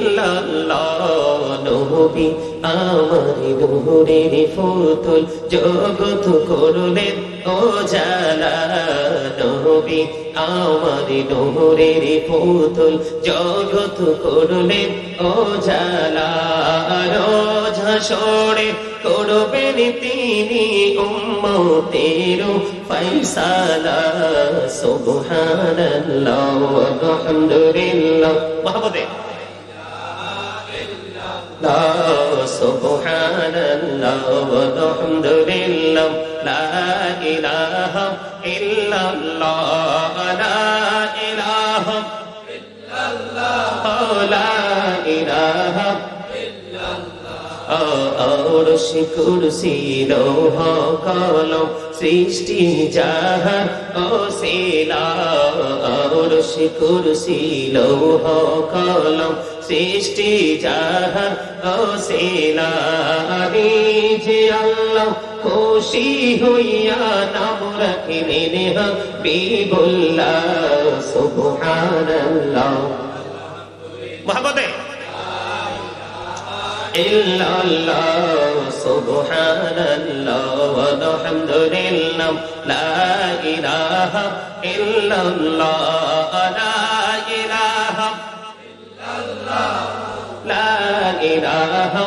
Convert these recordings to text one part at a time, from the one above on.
ইল্লাল্লাহ নবী, আমার নূরের ফুতুল জগত করলেন ও জালা নবী, আমার নূরের ফুতুল জগত করলেন ও জালা। রোজ হাসরে করবেন তিনি উম্মতের ফয়সালা। সুবহানাল্লাহ ওয়া আলহামদুলিল্লাহ মহব্বতে لا سبحان الله والحمد لله لا إله إلا الله لا إله إلا الله لا إله অরশ কুরসি লোহ কলম সৃষ্টি যাহার ও শিলা অরশ কুরসি লোহ কলম সৃষ্টি যাহার অসিলারি যে আল্লাহ খুশি হইয়া নাম রাখিলেন হাবিবুল্লাহ, সুবহানাল্লাহ। মহাবতে ইল্লাল্লাহ, সুবহানাল্লাহ ওয়া লা ইলাহা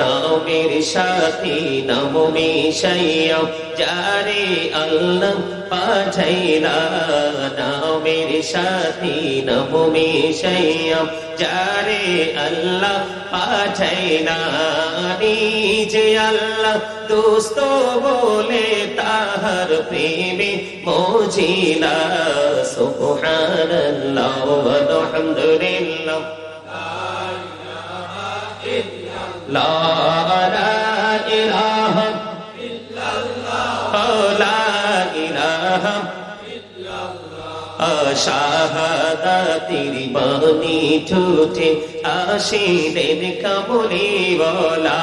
নামের সাথে নাম মিশাইয়া যারে আল্লাহ পাঠাইলা নামের সাথে নাম মিশাইয়া যারে আল্লাহ পাঠাইলা, নিজে আল্লাহ দোস্ত বলে তাহার প্রেমে মজিলা। সুবহানাল্লাহ ওয়া আলহামদুলিল্লাহ লা ইলাহা ইল্লাল্লাহ লা ইলাহা ইল্লাল্লাহ শাহাদাতির বাণী ঠুটে আসিলেন কামুলি বলা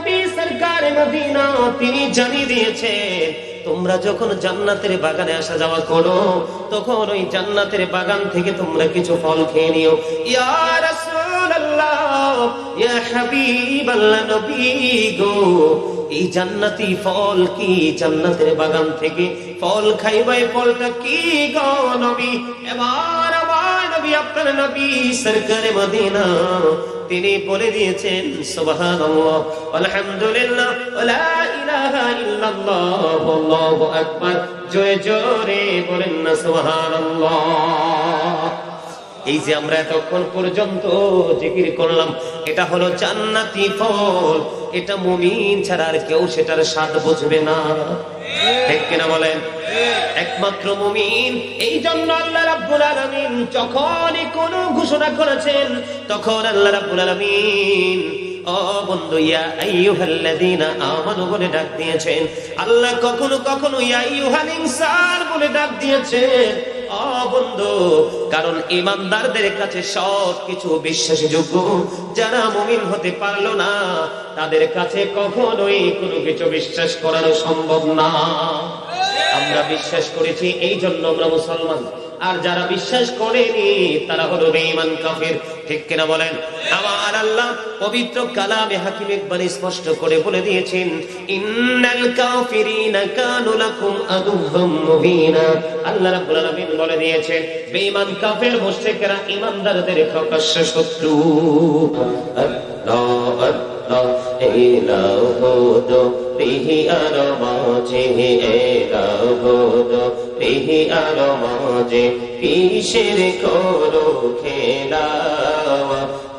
নবী সরকার মদিনা, তিনি জানিয়ে দিয়েছেন তোমরা যখন জান্নাতের বাগানে আসা যাওয়া করো, তখন ওই জান্নাতের বাগান থেকে তোমরা কিছু ফল খেয়ে নিও। এই জান্নাতি ফল কি জান্নাতের বাগান থেকে ফল খাইবাই ফলটা কি গো নবী? এবার আপনার নবী সরকারে মদিনা তিনি বলে দিয়েছেন জোরে না এই যে আমরা এতক্ষণ পর্যন্ত জিকির করলাম, এটা হলো জান্নাতি ফল। এটা মুমিন ছাড়া আর কেউ সেটার স্বাদ বুঝবে না। ঠিক কিনা বলেন? একমাত্র মুমিন। এই জন্য আল্লাহ রাব্বুল আলামিন যখনই কোন ঘোষণা করেছেন, তখন আল্লাহ রাব্বুল আলামিন, ও বন্ধু, ইয়া আইয়ুহাল্লাযীনা আমানু বলে ডাক দিয়েছেন। আল্লাহ কখনো কখনো ইয়া আইয়ুহাল ইনসান বলে ডাক দিয়েছেন। কারণ ইমানদারদের কাছে সব কিছু বিশ্বাসযোগ্য। যারা মুমিন হতে পারল না, তাদের কাছে কখনোই কোনো কিছু বিশ্বাস করানো সম্ভব না। আমরা বিশ্বাস করেছি এই জন্য আমরা মুসলমান। আর যারা বিশ্বাস করেনি, তারা হলো বেঈমান কাফির। ঠিক কিনা বলেন? আমার আল্লাহ পবিত্র কালামে হাকিম একবার স্পষ্ট করে বলে দিয়েছেন, ইন্নাল কাফিরিনা কানু লাকুম আদুওয়াম মুবিনা। আল্লাহ রাব্বুল আলামিন বলে দিয়েছেন, বেঈমান কাফের, মুশরিকরা ঈমানদারদের প্রকাশ্য শত্রু। আল্লাহ আল্লাহ, ইলাহু পিহি আর মাঝে এলাবদ পিহি আর মাঝে কিসের করো খেলা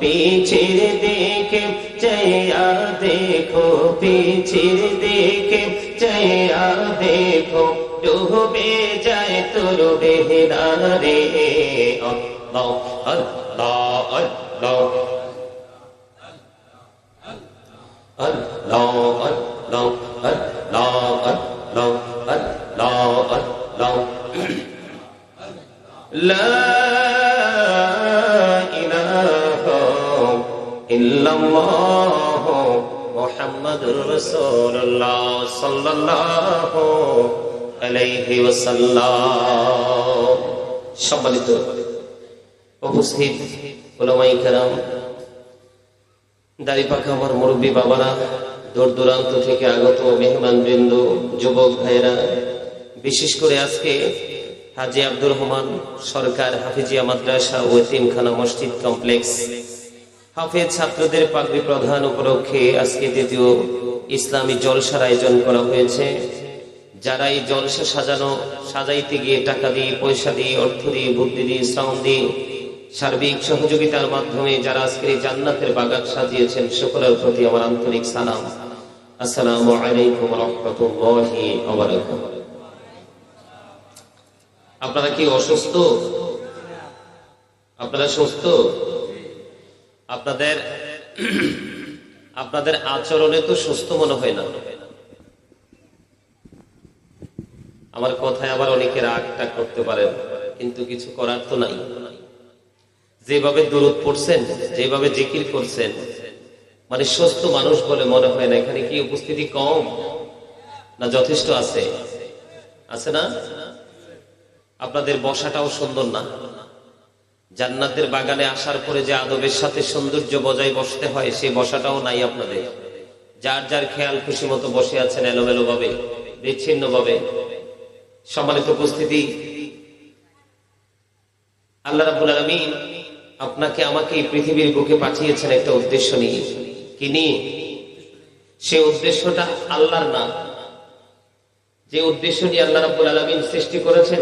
পিছির দিকে চয়া দেখো, পিছির দিকে চয়া দেখো, ডুবে যায় তোর বেহরা রে আল্লাহ আল্লাহ আল্লাহ আল্লাহ আল্লাহ আল্লাহ আল্লাহ আল্লাহ আল্লাহ لا إله إلا الله محمد رسول الله صلى الله عليه وسلم সম্মানিত উপস্থিত ওলামাই কেরাম দাড়ি পাখা আমার মুরব্বী বাবারা দূর দূরান্ত থেকে আগত মেহমান বৃন্দ যুবক ভাইরা বিশেষ করে আজকে হাজি আব্দুর রহমান সরকার হাফিজিয়া মাদ্রাসা ও এতিমখানা মসজিদ কমপ্লেক্স। হাফেজ ছাত্রদের পাগড়ি প্রধান উপলক্ষে আজকে দ্বিতীয় ইসলামী জলসার আয়োজন করা হয়েছে। যারা এই জলসা সাজানো, সাজাইতে গিয়ে টাকা দিয়ে, পয়সা দিয়ে, অর্থ দিয়ে, বুদ্ধি দিয়ে, শ্রম দিয়ে সার্বিক সহযোগিতার মাধ্যমে যারা আজকে জান্নাতের বাগান সাজিয়েছেন, সকলের প্রতি আমার আন্তরিক সালাম। আসসালামু আলাইকুম রহমতুল্লাহি আপনারা কি অসুস্থ? আপনারা সুস্থ? আপনাদের আপনাদের আচরণে তো সুস্থ মনে হয় না। আমার কথায় আবার অনেকে রাগটা করতে পারেন, কিন্তু কিছু করার তো নাই। যেভাবে দূরত পড়ছেন, যেভাবে জিকির করছেন মানে সুস্থ মানুষ বলে মনে হয় না। এখানে কি উপস্থিতি কম? না যথেষ্ট আছে? আছে না? আপনাদের বসাটাও সুন্দর না। জান্নাতের বাগানে আসার পরে যে আদবের সাথে সৌন্দর্য বজায় বসতে হয় সেই বসাটাও নাই আপনাদের। যার যার খেয়াল খুশি মতো বসে আছেন এলোমেলো ভাবে বিচ্ছিন্ন ভাবে সম্মানিত উপস্থিতি, আল্লাহ রাবুল আলমিন আপনাকে আমাকে এই পৃথিবীর বুকে পাঠিয়েছেন একটা উদ্দেশ্য নিয়ে। নিয়ে সে উদ্দেশ্যটা আল্লাহর নাম যে উদ্দেশ্য নিয়ে আল্লাহ রাবুল আলমিন সৃষ্টি করেছেন,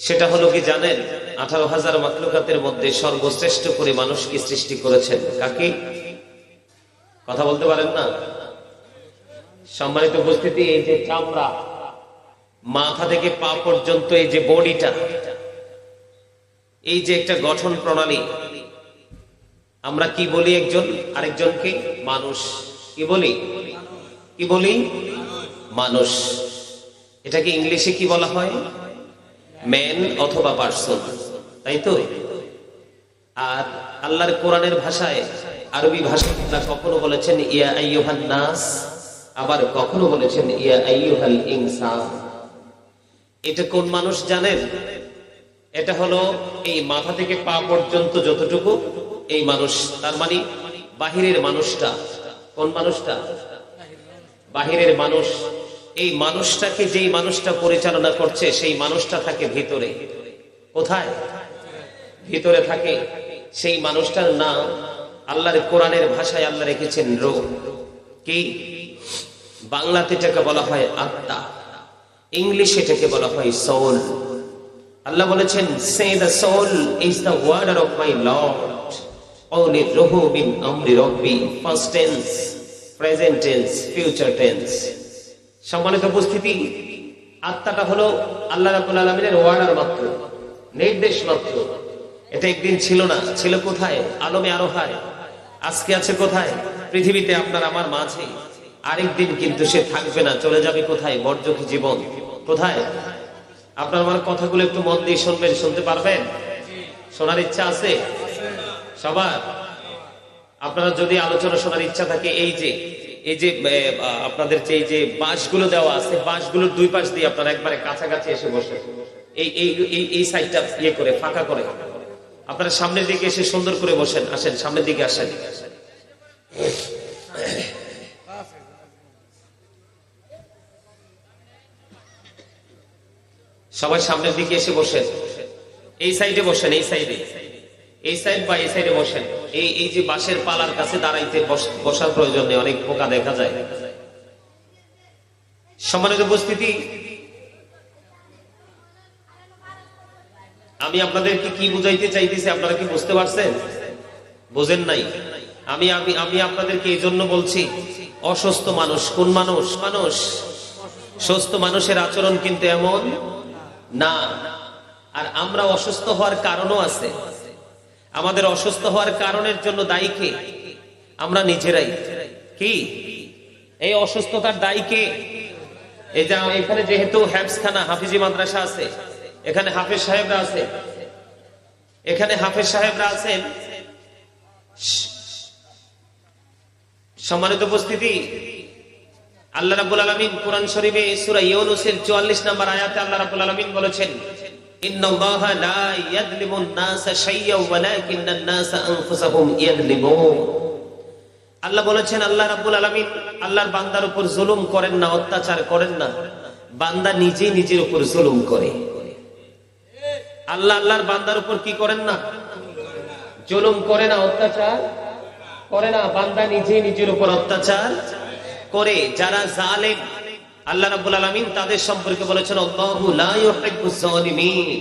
সেটা হলো কি জানেন, আঠারো হাজার মাকলুকাতের মধ্যে সর্বশ্রেষ্ঠ করে মানুষকে সৃষ্টি করেছেন? কাকে? কথা বলতে পারেন না? সম্মানিত উপস্থিতি, এই যে চামড়া, মাথা থেকে পা পর্যন্ত এই যে বডিটা, এই যে একটা গঠন প্রণালী আমরা কি বলি একজন? আরেকজনকে? মানুষ। কি বলি? কি বলি? মানুষ। এটাকে ইংলিশে কি বলা হয়? ম্যান অথবা পার্সন। তাই তো? আর আল্লাহর কোরআনের ভাষায় আরবি ভাষায় কখনো বলেছেন, ইয়া আইয়ুহান নাস আবার কখনো বলেছেন, ইয়া আইয়ুহাল ইনসান এটা কোন মানুষ জানেন? এটা হলো এই মাথা থেকে পা পর্যন্ত যতটুকু এই মানুষ, তার মানে বাহিরের মানুষটা। কোন মানুষটা? বাহিরের মানুষ। এই মানুষটাকে যেই মানুষটা পরিচালনা করছে, সেই মানুষটা থাকে ভিতরে। কোথায়? ভিতরে থাকে সেই মানুষটার নাম আল্লাহর কোরআনের ভাষায় আল্লাহ রেখেছেন রোগ কি? বাংলাতে এটাকে বলা হয় আত্মা। ইংলিশে এটাকে বলা হয় সোল আল্লাহ বলেছেন সে the soul is the order of my lord only রহু বিন আমরি রব্বি first tense present tense future tense সম্মানিত উপস্থিতি, আত্মাটা হলো আল্লাহ রাবুল আলমিনের ওয়ার্ডার মাত্র, নির্দেশ মাত্র। এটা একদিন ছিল না, ছিল কোথায়? আলমে আরও হয় আজকে আছে কোথায়? পৃথিবীতে আপনার আমার মাঝে। আরেকদিন কিন্তু সে থাকবে না, চলে যাবে কোথায়? বর্জকি জীবন। কোথায়? আপনার আমার কথাগুলো একটু মন দিয়ে শুনবেন, শুনতে পারবেন? শোনার ইচ্ছা আছে? সবার। আপনারা যদি আলোচনা শোনার ইচ্ছা থাকে, এই যে এই যে আপনাদের যে, এই যে বাঁশগুলো দেওয়া আছে, বাঁশগুলোর দুই পাশ দিয়ে আপনারা একবারে কাছাকাছি এসে বসে এই এই, এই- সাইডটা ইয়ে করে, ফাঁকা করে। আপনারা সামনের দিকে এসে সুন্দর করে বসেন, আসেন, সামনের দিকে আসেন। সবাই সামনের দিকে এসে বসেন। এই সাইডে বসেন, এই সাইডে। এই সাইড বা এই সাইডে বসেন। এই এই যে বাঁশের পালার কাছে দাঁড়াইতে বসার প্রয়োজন নেই, অনেক পোকা দেখা যায়। সম্মানিত উপস্থিতি, আমি আপনাদেরকে কি বুঝাইতে চাইতেছি আপনারা কি বুঝতে পারছেন? বোঝেন নাই। আমি আমি আমি আপনাদেরকে এই জন্য বলছি, অসুস্থ মানুষ, কোন মানুষ? মানুষ। সুস্থ মানুষের আচরণ কিন্তু এমন না। আর আমরা অসুস্থ হওয়ার কারণও আছে। আমাদের অসুস্থ হওয়ার কারণের জন্য দায়ী কে? আমরা নিজেরাই। কি? এই অসুস্থতার দায়ী কে? এই যে এখানে যেহেতু হ্যাবসখানা হাফিজি মাদ্রাসা আছে, এখানে হাফেজ সাহেবরা আছে, এখানে হাফেজ সাহেবরা আছেন। সম্মানিত উপস্থিতি, আল্লাহ রাব্বুল আলামিন কোরআন শরীফে সূরা ইউনূসের 44 নম্বর আয়াতে আল্লাহ রাব্বুল আলামিন বলেছেন আল্লাহ বলেছেন, আল্লাহ রাব্বুল আলামিন আল্লাহর বান্দার উপর জুলুম করেন না, অত্যাচার করেন না। বান্দা নিজেই নিজের উপর জুলুম করে। আল্লাহ আল্লাহর বান্দার উপর কি করেন না? জুলুম করে না, অত্যাচার করে না। বান্দা নিজেই নিজের উপর অত্যাচার করে। যারা জালেম আল্লাহ রাব্বুল আলামিন তাদের সম্পর্কে বলেছেন, আল্লাহু লা ইউহিব্বুজ জালিমিন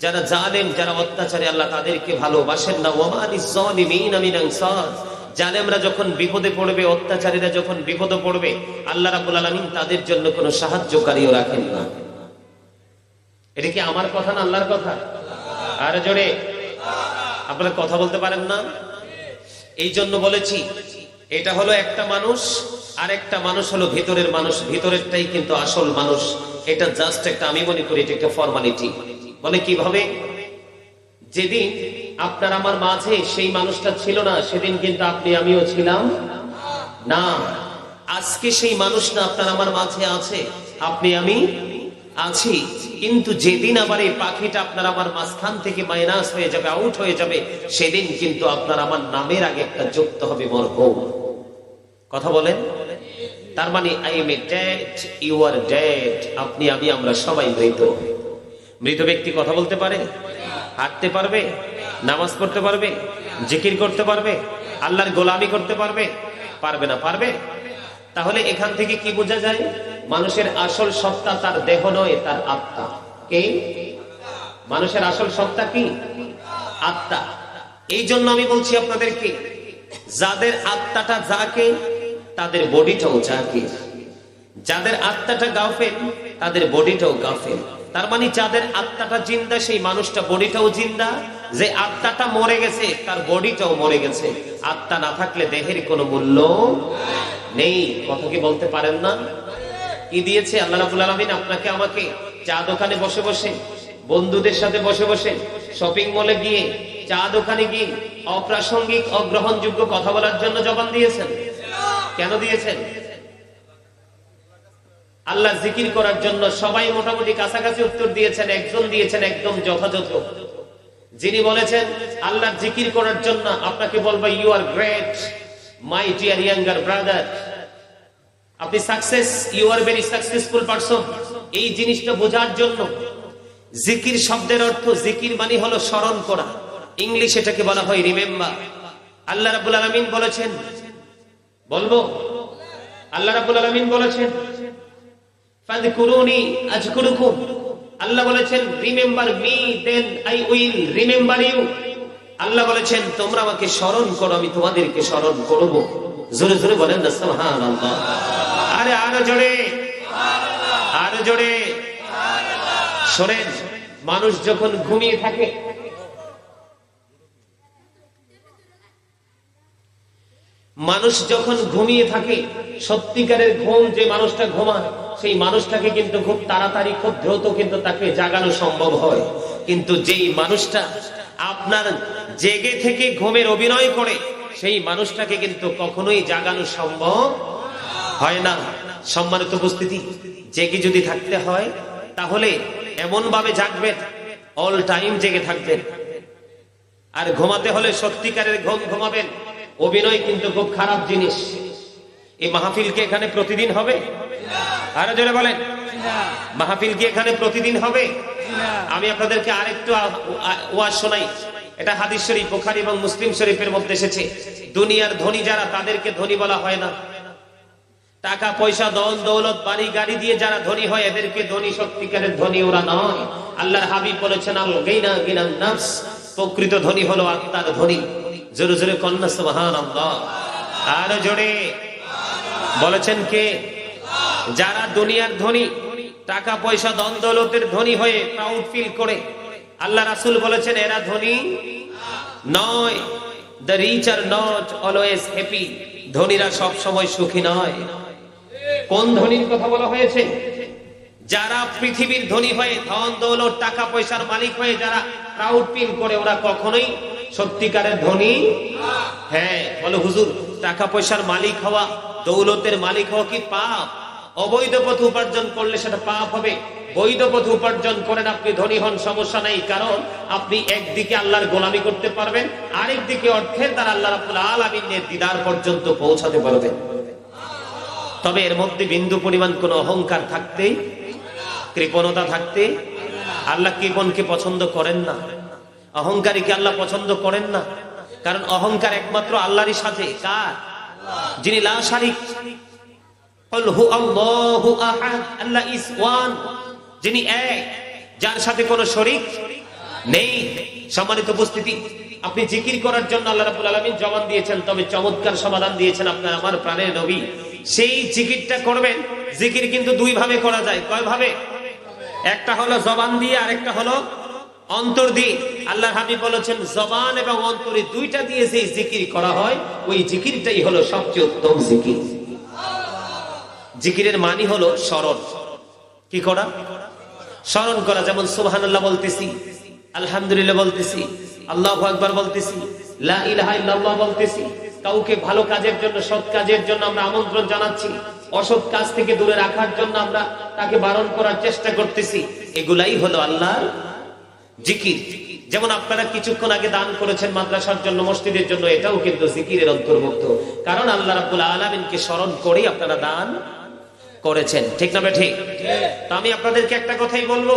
যারা জালেম, যারা অত্যাচারী, আল্লাহ তাদেরকে ভালোবাসেন না। ওয়ামানিজ জালিমিন মিন আনসার। জালেমরা যখন বিপদে পড়বে, অত্যাচারীরা যখন বিপদে পড়বে, আল্লাহ রাব্বুল আলামিন তাদের জন্য কোনো সাহায্যকারীও রাখেন না। এটা কি আমার কথা না আল্লাহর কথা? আর জোরে। আপনারা কথা বলতে পারেন না? এই জন্য বলেছি এটা হলো একটা মানুষ আর একটা মানুষ হলো ভিতরের মানুষ। ভিতরেরটাই কিন্তু আসল মানুষ। এটা জাস্ট একটা, আমি মনে করি এটা একটা ফর্মালিটি বলে কীভাবে? যেদিন আপনার আমার মাঝে সেই মানুষটা ছিল না, সেদিন কিন্তু আপনি আমিও ছিলাম না। আজকে সেই মানুষটা আপনার আমার মাঝে আছে, আপনি, আমি আছি। কিন্তু যেদিন আবার এই পাখিটা আপনার আমার মাঝখান থেকে মাইনাস হয়ে যাবে আউট হয়ে যাবে, সেদিন কিন্তু আপনার আমার নামের আগে একটা যুক্ত হবে মরহুম। কথা বলেন। তার মানে I am a you are আপনি, আমি, আমরা সবাই মৃত। মৃত ব্যক্তি কথা বলতে পারে, হাঁটতে পারবে, নামাজ পড়তে পারবে, জিকির করতে পারবে, আল্লাহর গোলামি করতে পারবে পারবে না, পারবে? তাহলে এখান থেকে কি বোঝা যায়? মানুষের আসল সত্তা তার দেহ নয়, তার আত্মা। কে? মানুষের আসল সত্তা কি? আত্মা। এই জন্য আমি বলছি আপনাদেরকে, যাদের আত্মাটা যাকে তাদের বডিটাও যাকে যাদের আত্মাটা গাফেল, তাদের বডিটাও গাফেল। তার মানে যাদের আত্মাটা জিন্দা, সেই মানুষটা বডিটাও জিন্দা। যে আত্মাটা মরে গেছে, তার বডিটাও মরে গেছে। আত্মা না থাকলে দেহের কোনো মূল্য নেই। কথা কি বলতে পারেন না? কি দিয়েছে আল্লাহ রাবুল আলমিন আপনাকে, আমাকে? চা দোকানে বসে বসে, বন্ধুদের সাথে বসে বসে শপিং মলে গিয়ে, চা দোকানে গিয়ে অপ্রাসঙ্গিক, অগ্রহণযোগ্য কথা বলার জন্য জবান দিয়েছেন? কেন দিয়েছেন? আল্লাহ জিকির করার জন্য সবাই মোটামুটি কাছাকাছি উত্তর দিয়েছেন, একজন দিয়েছেন, একদম যথাযথ। যিনি বলেছেন, আল্লাহ জিকির করার জন্য আপনাকে বলব you are great my dear younger brother আপনি success you are very successful person এই জিনিসটা বোঝার জন্য জিকির শব্দের অর্থ, জিকির মানে হলো স্মরণ করা। ইংলিশ এটাকে বলা হয় রিমেম্বার আল্লাহ রাবুল আলমিন বলেছেন বলব, আল্লাহ রাবুল আলমিন বলেছেন আল্লাহ বলেছেন, remember me, then I remember you. Allah বলেছেন, তোমরা আমাকে স্মরণ করো, আমি তোমাদেরকে স্মরণ জোরে জোরে বলেন আরে মানুষ যখন ঘুমিয়ে থাকে মানুষ যখন ঘুমিয়ে থাকে, সত্যিকারের ঘুম যে মানুষটা ঘুমায়, সেই মানুষটাকে কিন্তু খুব তাড়াতাড়ি, খুব দ্রুত কিন্তু তাকে জাগানো সম্ভব হয়। কিন্তু যেই মানুষটা আপনার জেগে থেকে ঘুমের অভিনয় করে, সেই মানুষটাকে কিন্তু কখনোই জাগানো সম্ভব হয় না। সম্মানিত উপস্থিতি, জেগে যদি থাকতে হয়, তাহলে এমন ভাবে জাগবেন অল টাইম জেগে থাকবেন। আর ঘুমাতে হলে সত্যিকারের ঘুম ঘুমাবেন। অভিনয় কিন্তু খুব খারাপ জিনিস। এই মাহফিল কি এখানে প্রতিদিন হবে? আরও জোরে বলেন। মাহফিল কি এখানে প্রতিদিন হবে? আমি আপনাদেরকে আরেকটু ওয়াজ শোনাই। এটা হাদিস শরীফ, বুখারী এবং মুসলিম শরীফের মধ্যে এসেছে। দুনিয়ার ধনী যারা, তাদেরকে ধনী বলা হয় না। টাকা, পয়সা দল দৌলত, বাড়ি, গাড়ি দিয়ে যারা ধনী হয়, এদেরকে ধনী সত্যিকারের ধনী ওরা নয়। আল্লাহর হাবিব বলেছেন, আল গিনা গিনা নাফস। প্রকৃত ধনী হলো আত্মার ধনী। জোরে জোরে কন্যা আল্লাহ আর জোরে বলেছেন কে? যারা দুনিয়ার ধনী, টাকা পয়সা দন দৌলতের ধনী হয়ে প্রাউড ফিল করে, আল্লাহ রাসুল বলেছেন, এরা ধনী নয় the rich are not always happy ধনীরা সব সময় সুখী নয়। কোন ধনীর কথা বলা হয়েছে? যারা পৃথিবীর ধনী হয়ে ধন দৌলত টাকা পয়সার মালিক হয়ে, যারা প্রাউড ফিল করে, ওরা কখনোই সত্যিকারের ধনী? হ্যাঁ বলো হুজুর টাকা পয়সার মালিক হওয়া, দৌলতের মালিক হওয়া কি পাপ? অবৈধ পথে উপার্জন করলে সেটা পাপ হবে। বৈধ পথে উপার্জন করেন আপনি ধনী হন, সমস্যা নাই। কারণ আপনি একদিকে আল্লাহর গোলামি করতে পারবেন আরেক দিকে অর্থের দ্বারা আল্লাহ রাব্বুল আলামিনের দিদার পর্যন্ত পৌঁছাতে পারবেন তবে এর মধ্যে বিন্দু পরিমাণ কোনো অহংকার থাকতে কৃপণতা থাকতে আল্লাহ কৃপণকে পছন্দ করেন না। অহংকারীকে আল্লাহ পছন্দ করেন না? কারণ অহংকার একমাত্র আল্লাহরই সাথে। কার? যিনি আল্লাহ ওয়ান। যিনি এক, যার সাথে কোন শরিক নেই। সম্মানিত উপস্থিতি, আপনি জিকির করার জন্য আল্লাহ রাবুল আলমী জবান দিয়েছেন, তবে চমৎকার সমাধান দিয়েছেন আপনার আমার প্রাণের নবী। সেই জিকিরটা করবেন। জিকির কিন্তু দুই ভাবে করা যায়। কয় ভাবে একটা হলো জবান দিয়ে, আরেকটা হলো অন্তর দিয়ে আল্লাহ হাবিব বলেছেন, জবান এবং অন্তরে দুইটা দিয়ে যে জিকির করা হয়, ওই জিকিরটাই হলো সবচেয়ে উত্তম জিকির। জিকিরের মানি হলো স্মরণ। কি করা? স্মরণ করা, যেমন সুবহানাল্লাহ বলতেছি, আলহামদুলিল্লাহ বলতেছি, আল্লাহু আকবার বলতেছি বলতেছি, কাউকে ভালো কাজের জন্য, সৎ কাজের জন্য আমরা আমন্ত্রণ জানাচ্ছি, অসৎ কাজ থেকে দূরে রাখার জন্য আমরা তাকে বারণ করার চেষ্টা করতেছি, এগুলাই হলো আল্লাহর জিকির। যেমন আপনারা কিছুক্ষণ আগে দান করেছেন মাদ্রাসার জন্য, মসজিদের জন্য, এটাও কিন্তু জিকিরের অন্তর্ভুক্ত। কারণ আল্লাহ রাব্বুল আলামিনকে স্মরণ করেই আপনারা দান করেছেন। ঠিক না ঠিক তো আমি আপনাদেরকে একটা কথাই বলব,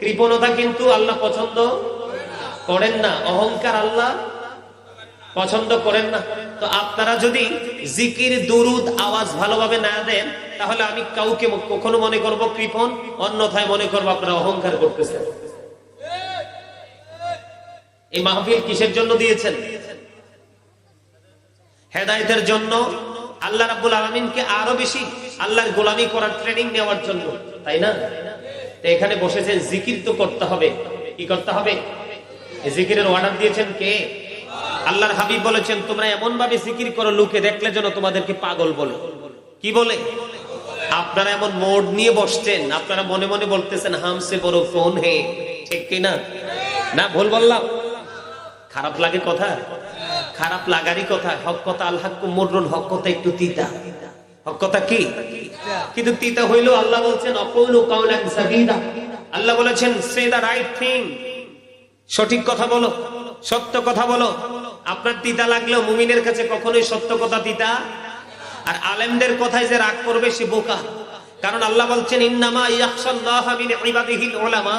কৃপণতা কিন্তু আল্লাহ পছন্দ করেন না, অহংকার আল্লাহ পছন্দ করেন না। তো আপনারা যদি জিকির, দুরুদ, আওয়াজ ভালোভাবে না দেন, তাহলে আমি কাউকে কখনো মনে করব কৃপণ, অন্যথায় মনে করব আপনারা অহংকার করতেছেন। এই মাহফিল কিসের জন্য দিয়েছেন? হেদায়েতের জন্য। আল্লাহ রাব্বুল আলামিনকে আরও বেশি আল্লাহর গোলামি করার ট্রেনিং নেওয়ার জন্য, তাই না? এখানে বসেছেন, জিকির তো করতে হবে। কি করতে হবে? জিকিরের অর্ডার দিয়েছেন কে? আল্লাহর হাবিব বলেছেন, তোমরা এমন ভাবে জিকির করো, লোকে দেখলে যেন তোমাদেরকে পাগল বলে। কি বলে? আপনারা এমন মোড নিয়ে বসছেন, আপনারা মনে মনে বলতেছেন, হামসে বড় ফোন হে। ঠিক কিনা? না, ভুল বললাম। খারাপ লাগে কথা? খারাপ লাগারই কথা। হক কথা আল্লাহ মুররুন হক কথা একটু তিতা। হক কথা কি? কিন্তু তিতা হইল আল্লাহ বলছেন আল্লাহ বলেছেন দা রাইট থিং। সঠিক কথা বলো, সত্য কথা বলো। আপনার তিতা লাগলেও মুমিনের কাছে কখনোই সত্য কথা তিতা? আর আলেমদের কথায় যে রাগ করবে, সে বোকা। কারণ আল্লাহ বলছেন, ইন্নামা ইয়াখশাল্লাহ মিন ইবাদিহিল উলামা।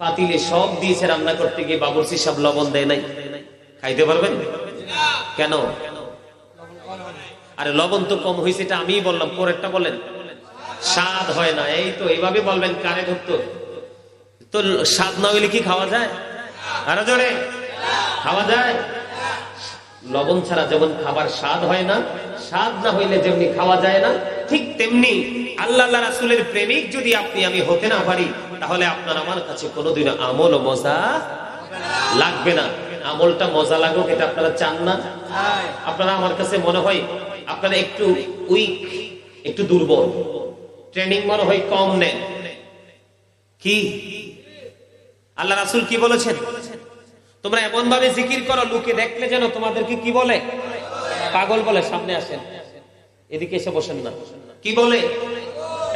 পাতিলে সব দিয়েছে রান্না করতে গিয়ে বাবুরসি সব লবণ দেয় নাই। খাইতে পারবেন? কেন? আরে লবণ তো কম হয়েছে, এটা আমিই বললাম, পরেরটা বলেন। স্বাদ হয় না, এই তো এইভাবে বলবেন, কারে ধরতো তো স্বাদ না হইলে কি খাওয়া যায়? আরও জোরে। খাওয়া যায়? লবণ ছাড়া যেমন খাবার স্বাদ হয় না, স্বাদ না হইলে যেমনি খাওয়া যায় না, ঠিক তেমনি আল্লাহ রাসুলের প্রেমিক যদি আপনি, আমি হতে না পারি, তাহলে আপনার আমার কাছে কোনোদিন আমল ও মজা লাগবে না। আমলটা মজা লাগুক, এটা আপনারা চান না? আপনারা আমার কাছে মনে হয় আপনারা একটু উইক একটু দুর্বল। ট্রেনিং মনে হয় কম নেন। কি? আল্লাহ রাসুল কি বলেছেন? তোমরা এমন ভাবে জিকির করো, লোকে দেখলে যেন তোমাদেরকে কি বলে? পাগল বলে, সামনে আসেন। এদিকে এসে বসেন না। কি বলে?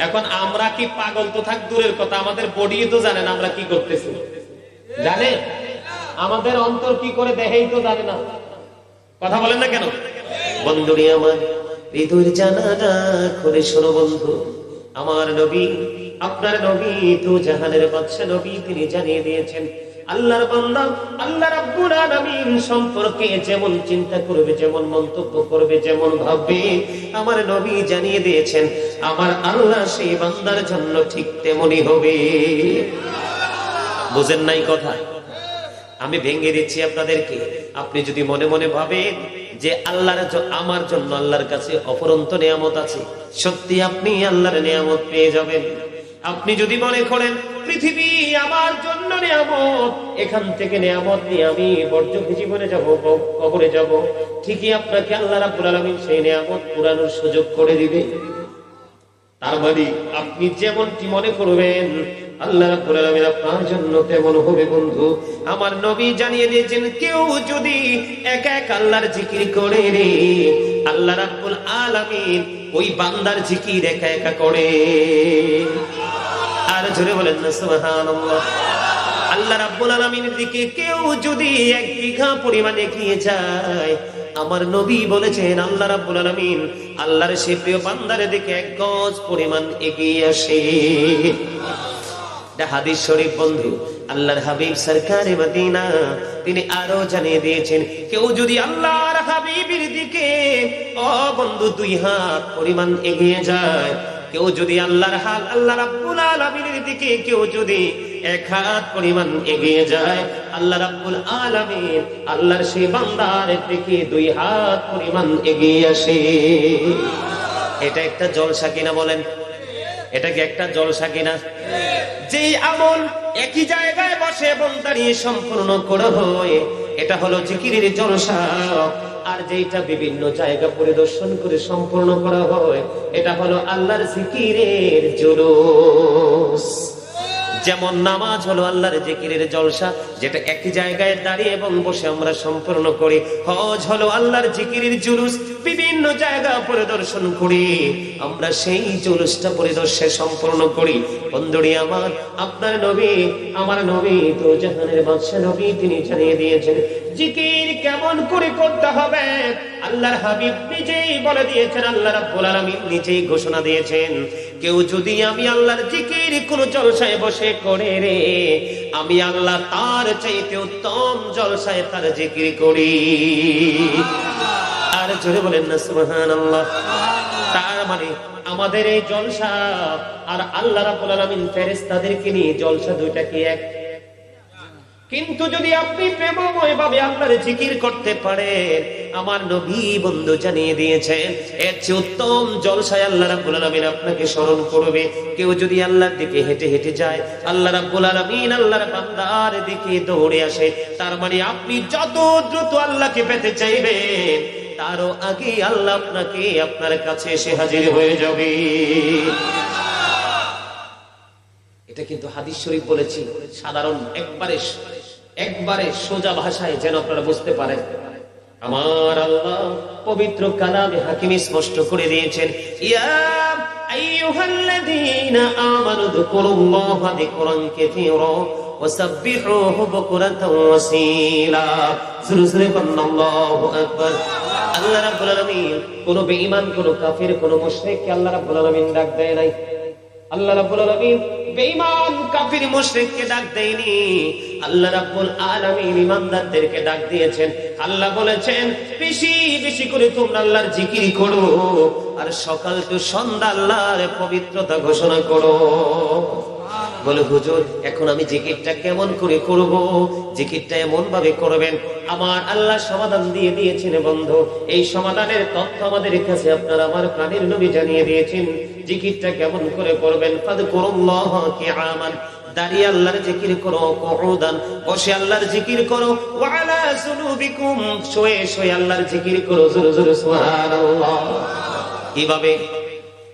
এখন আমরা কি পাগল তো থাক দূরের কথা, আমাদের বডি তো জানেন আমরা কি করতেছি। জানে আমাদের অন্তর কি করে দেহেই তো জানে না। কথা বলেন না কেন? বন্ধুরি আমার, হৃদয়ের জানাটা খুলে শোনো বন্ধু। আমার নবী, আপনার নবী তো জাহানের বাদশা নবী, তিনি জানিয়ে দিয়েছেন আল্লাহর বান্দা, আল্লাহ রাব্বুল আলামিন সম্পর্কে যেমন চিন্তা করবে, যেমন মন্তব্য করবে, যেমন ভাববে, আমার নবী জানিয়ে দিয়েছেন, আমার আল্লাহ সেই বান্দার জন্য ঠিক তেমনই হবে। বুঝেন নাই কথা? আমি ভেঙে দিচ্ছি আপনাদেরকে। আপনি যদি মনে মনে ভাবেন যে আল্লাহর আমার জন্য আল্লাহর কাছে অপরন্ত নিয়ামত আছে, সত্যি আপনি আল্লাহর নিয়ামত পেয়ে যাবেন। আপনি যদি মনে করেন, পৃথিবী আমার জন্য নিয়ামত, এখান থেকে নিয়ামত নিয়ে আমি বর্জ্য জীবনে যাব, কবরে যাব। ঠিকই আপনাকে আল্লাহ রাব্বুল আলামিন সেই নিয়ামত পুরানোর সুযোগ করে দিবে। তার মানে আপনি যেমনটি মনে করবেন, আল্লাহ রাব্বুল আপনার জন্য তেমন হবে, বন্ধু। আমার নবী জানিয়ে দিয়েছেন, কেউ যদি এক এক আল্লাহর জিকির করে রে, আল্লাহ রাব্বুল আলামিন ওই বান্দার জিকির একা একা করে। আর জোরে বলেন, সুবহানাল্লাহ। আল্লাহ রাব্বুল আলামিনের দিকে কেউ যদি এক বিঘা পরিমাণ এগিয়ে যায়, আমার নবী বলেছেন, আল্লাহ রাব্বুল আলামিন আল্লাহর সে প্রিয় বান্দার দিকে এক গজ পরিমাণ এগিয়ে আসে। হাদিস শরীফ, বন্ধু, আল্লাহর হাবিব সরকারে মদিনা, তিনি আরও জানিয়ে দিয়েছেন, কেউ যদি আল্লাহর হাবিবের দিকে ও বন্ধু, দুই হাত পরিমাণ এগিয়ে যায়। কেউ যদি আল্লাহর হাল আল্লাহ রাব্বুল আলামিনের দিকে কেউ যদি এক হাত পরিমাণ এগিয়ে যায়, আল্লাহ রাব্বুল আলামিন আল্লাহর সেই বান্দার দিকে দুই হাত পরিমাণ এগিয়ে আসে। এটা একটা জলসা কিনা বলেন? এটা কি একটা জলসা কিনা? যে আমল একই জায়গায় বসে এবং দাঁড়িয়ে সম্পূর্ণ করা হয়, এটা হলো জিকিরের জলসা। আর যেটা বিভিন্ন জায়গা পরিদর্শন করে সম্পূর্ণ করা হয় এটা হলো আল্লাহর জিকিরের জুলুস। যেমন নামাজ হলো আল্লাহর জিকিরের জলসা, যেটা একই জায়গায় দাঁড়িয়ে এবং বসে আমরা সম্পূর্ণ করি। হজ হলো আল্লাহর জিকিরের জুলুস, বিভিন্ন জায়গা পরিদর্শন করি। আমরা সেই জুলুসটা পরিদর্শন সম্পূর্ণ করি। বন্ধুরি আমার, আপনার নবী, আমার নবী তো জাহানের বাদশা নবী তিনি জানিয়ে দিয়েছেন, জিকির কেমন করে করতে হবে? আল্লাহর হাবিব নিজেই বলে দিয়েছেন আল্লাহ রাব্বুল আলামিন নিজেই ঘোষণা দিয়েছেন কেউ যদি আমি আল্লাহর জিকির কোন জলসায় বসে করে রে আমি আল্লাহ তার চাইতে উত্তম জলসায় তার জিকির করি। আর জোরে বলেন না সুবহানাল্লাহ। তার মানে আমাদের এই জলসা আর আল্লাহ রাব্বুল আলামিন ফেরেশতাদেরকে নিয়ে জলসা দুইটা কি এক? কিন্তু যদি আপনি প্রেমময় ভাবে আপনার জিকির করতে পারেন, আমার নবী বন্ধু জানিয়ে দিয়েছেন, এর চেয়ে উত্তম জলসায় আল্লাহ রাব্বুল আলামিন আপনাকে স্মরণ করবে। কেউ যদি আল্লাহর দিকে হেঁটে হেঁটে যায়, আল্লাহ রাব্বুল আলামিন আল্লাহর বান্দার দিকে দৌড়ে আসে। তার মানে আপনি যত দ্রুত আল্লাহকে পেতে চাইবেন, তারও আগে আল্লাহ আপনাকে আপনার কাছে এসে হাজির হয়ে যাবে। এটা কিন্তু হাদিস শরীফ বলেছি সাধারণ একবারে একবারে সোজা ভাষায় যেন আপনারা বুঝতে পারেন। আমার আল্লাহ পবিত্র কালামে হাকিমি স্পষ্ট করে দিয়েছেন কোন বেঈমান, কোন কাফির, কোন মুশরিককে আল্লাহ রাব্বুল আলামিন ডাক দেয় নাই? আল্লাহ রাব্বুল আলামিন বেঈমান কাফির মুশরিককে ডাক দেয়নি। আল্লাহ রাব্বুল আলামিন ইমানদারদেরকে ডাক দিয়েছেন। আল্লাহ বলেছেন, বেশি বেশি করে তোমরা আল্লাহর জিকির করো আর সকাল তো সন্ধ্যা আল্লাহর পবিত্রতা ঘোষণা করো। বলে, হুজুর, এখন আমি জিকিরটা কেমন করে করব? জিকিরটা এমন ভাবে করবেন। আমার আল্লাহ সমাধান দিয়ে দিয়েছেন, বন্ধু। এই সমাধানের তথ্য আমাদের কাছে আপনার আমার প্রাণের নবী জানিয়ে দিয়েছেন। জিকিরটা কেমন করে করবেন? ফাদ করুল্লাহ কি আমান দাঁড়িয়ে আল্লাহর জিকির করো, কুউদান। বসে আল্লাহর জিকির করো ওয়ালা সুনুবিকুম শুয়ে শুয়ে আল্লাহর জিকির করো, জোরে জোরে সুবহানাল্লাহ। কীভাবে?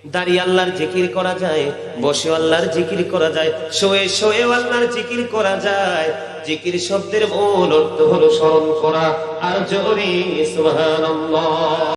দাঁড়িয়ে আল্লাহর জিকির করা যায় বসে আল্লাহর জিকির করা যায়, শোয়ে শোয়ে আল্লাহর জিকির করা যায়। জিকির শব্দের মূল অর্থ হলো স্মরণ করা, আর জোরে সুবহানাল্লাহ।